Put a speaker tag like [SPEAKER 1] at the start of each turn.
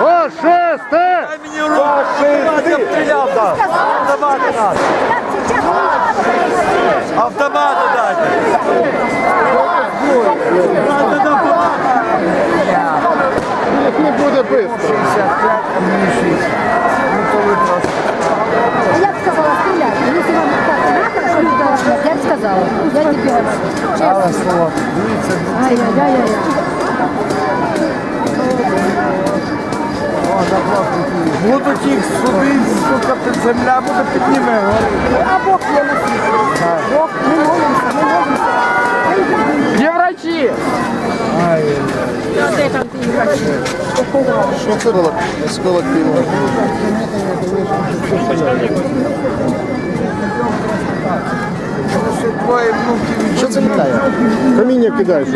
[SPEAKER 1] Фашисти!
[SPEAKER 2] Дай мені руку. Я стріляв, так. Автомати нас. Автомати дайте. Дайте автомати.
[SPEAKER 1] Не буде быстро.
[SPEAKER 3] Я б сказала стріляти. Якщо вам так надо, що люди должны, я б сказала. Я не первая. Чесно. Ай-яй-яй-яй.
[SPEAKER 2] Будуть їх судити, сука, під земля буде підніме.
[SPEAKER 3] А Бог є на світі. Бог, ми молимося, ми молимося.
[SPEAKER 1] Є врачі!
[SPEAKER 3] Де там ті врачі?
[SPEAKER 1] Що це було? Осколок піва.
[SPEAKER 2] Двоє внуків.
[SPEAKER 1] Що це літає? Каміння кидаєш.